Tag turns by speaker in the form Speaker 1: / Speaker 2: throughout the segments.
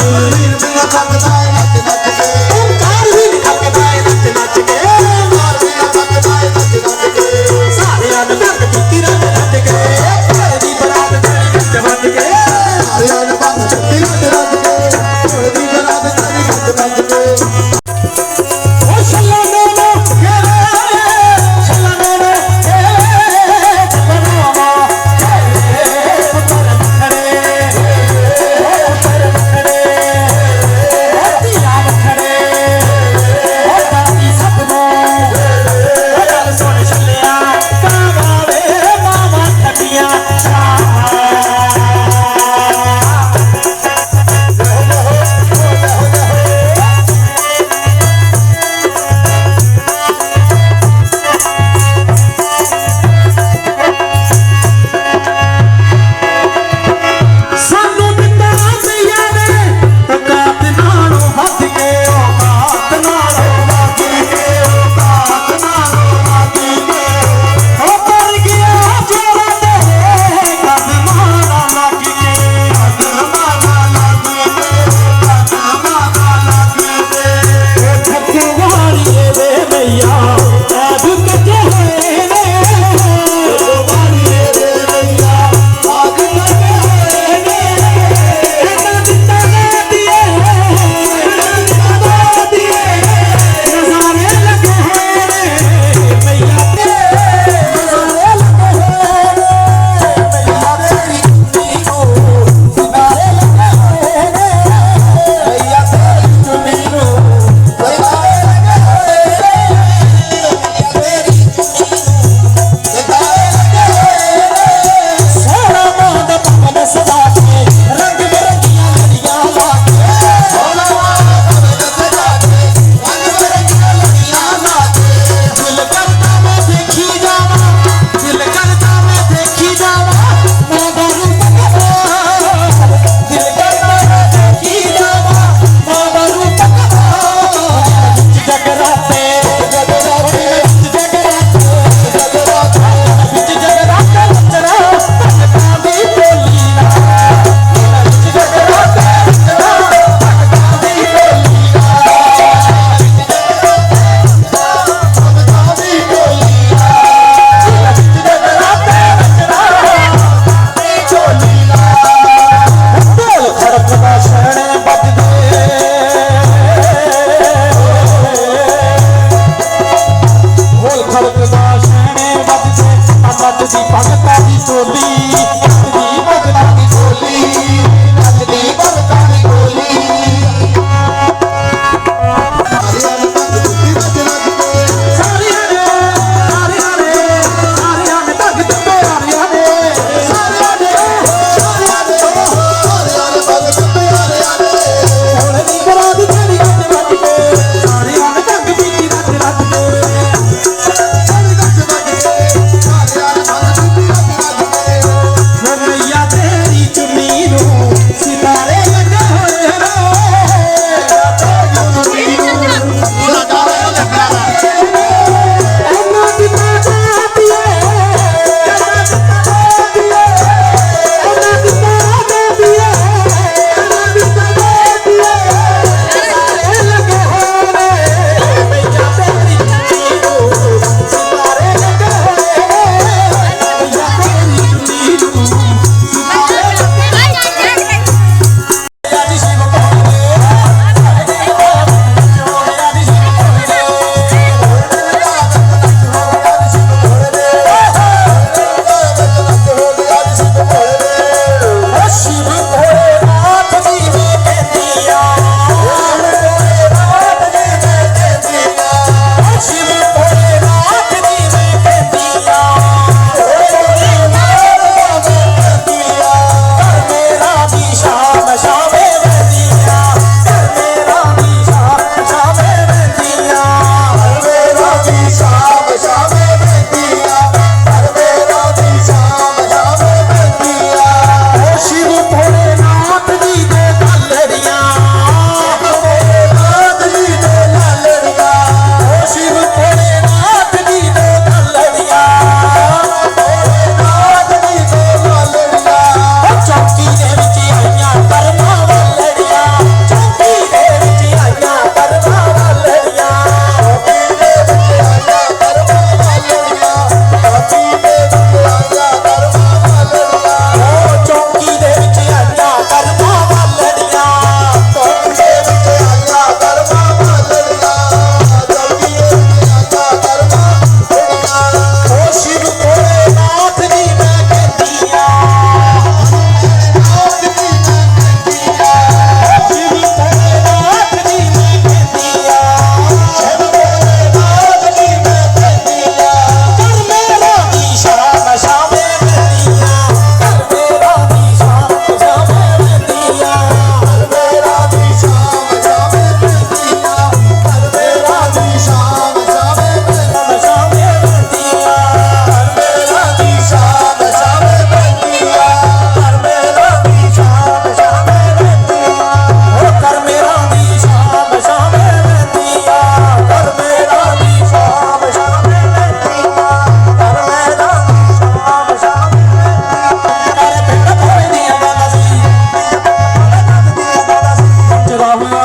Speaker 1: Hallelujah.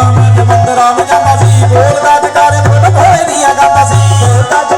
Speaker 1: ਜਮੰਦਰ Ram ਜਾਂਦਾ ਸੀ ਬੋਲਦਾ ਜਕਾਰੇ ਫੁੱਲ ਹੋਏ ਦੀਆਂ ਜਾਂਦਾ ਸੀ। ਬੋਲਦਾ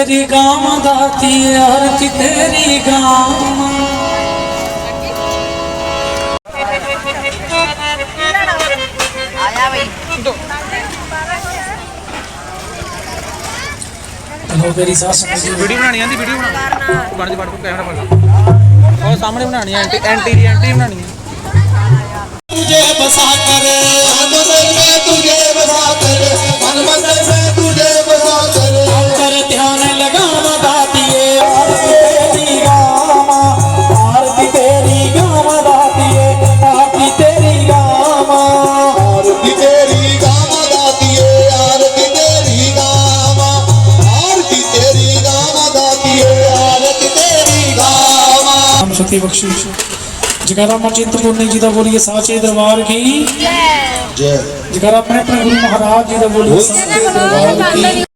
Speaker 1: ਤੇਰੀ ਗਾਮ ਦਾਤੀ ਆਰਤੀ ਤੇਰੀ ਗਾਮ
Speaker 2: ਵੀਡੀਓ ਬਣਾਣੀ ਆਂਦੀ ਬਣਾ। ਉਹ ਸਾਹਮਣੇ ਬਣਾਣੀ ਐਂਟੀ ਐਂਟੀ ਦੀ ਐਂਟੀ ਬਣਾਣੀ ਹੈ
Speaker 1: ਤੁਝੇ ਬਸਾ ਕਰ
Speaker 3: ਹਮ ਤੁਝੇ
Speaker 1: ਬਸਾ ਸਤੀ ਬਖਸ਼ਿਸ਼। ਜਗਰਾ ਪੁੰਨੀ ਜੀ ਦਾ ਬੋਲੀਏ ਸਾਚੇ ਦਰਬਾਰ ਕੀ?
Speaker 3: जय
Speaker 1: ਜਗਰਾ ਆਪਣੇ ਆਪਣੇ ਗੁਰੂ ਮਹਾਰਾਜ ਜੀ ਦਾ ਬੋਲੀਏ ਸਾਚੇ ਦਰਬਾਰ ਕੀ?